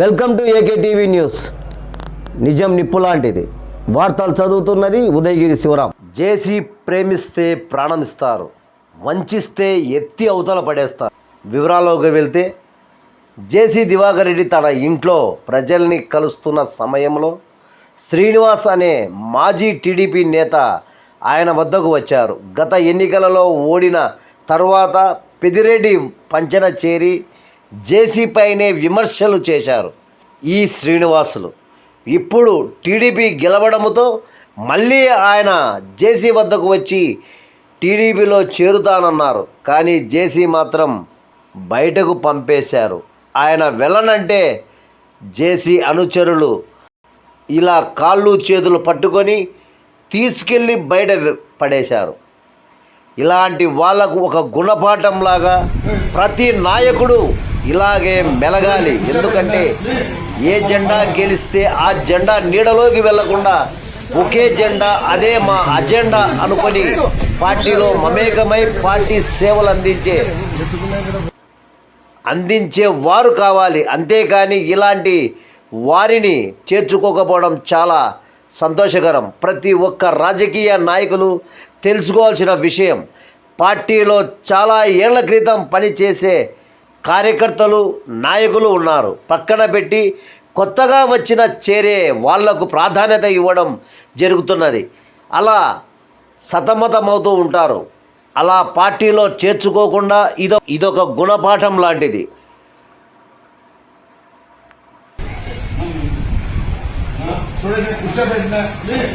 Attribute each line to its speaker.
Speaker 1: Welcome to AK TV news. నిజం నిప్పు లాంటిది. వార్తలు చదువుతున్నది ఉదయగిరి శివరాం. జేసీ ప్రేమిస్తే ప్రాణమిస్తారు. వంచిస్తే ఎత్తి అవతల పడేస్తారు. వివరాల్లోకి వెళ్తే జేసీ దివాకర్ రెడ్డి తన ఇంట్లో ప్రజల్ని కలుస్తున్న సమయంలో శ్రీనివాస్ అనే మాజీ టీడీపీ నేత ఆయన వద్దకు వచ్చారు. గత ఎన్నికలలో ఓడిన తర్వాత పెదిరెడ్డి పంచన చేరి జేసీపైనే విమర్శలు చేశారు ఈ శ్రీనివాసులు. ఇప్పుడు టీడీపీ గెలవడంతో మళ్ళీ ఆయన జేసీ వద్దకు వచ్చి టీడీపీలో చేరుతానన్నారు. కానీ జేసీ మాత్రం బయటకు పంపేశారు. ఆయన వెళ్ళనంటే జేసీ అనుచరులు ఇలా కాళ్ళు చేతులు పట్టుకొని తీసుకెళ్ళి బయట పడేశారు. ఇలాంటి వాళ్ళకు ఒక గుణపాఠంలాగా ప్రతి నాయకుడు ఇలాగే మెలగాలి. ఎందుకంటే ఏ జెండా గెలిస్తే ఆ జెండా నీడలోకి వెళ్ళకుండా ఒకే జెండా అదే మా అజెండా అనుకొని పార్టీలో మమేకమై పార్టీ సేవలు అందించే అందించే వారు కావాలి. అంతేకాని ఇలాంటి వారిని చేర్చుకోకపోవడం చాలా సంతోషకరం. ప్రతి ఒక్క రాజకీయ నాయకులు తెలుసుకోవాల్సిన విషయం పార్టీలో చాలా ఏళ్ళ క్రితం పనిచేసే కార్యకర్తలు నాయకులు ఉన్నారు. పక్కన పెట్టి కొత్తగా వచ్చిన చేరే వాళ్ళకు ప్రాధాన్యత ఇవ్వడం జరుగుతున్నది. అలా సతమతమవుతూ ఉంటారు. అలా పార్టీలో చేర్చుకోకుండా ఇదో ఇదొక గుణపాఠం లాంటిది.
Speaker 2: చూడండి కూర్చోబెట్టిన ప్లీజ్.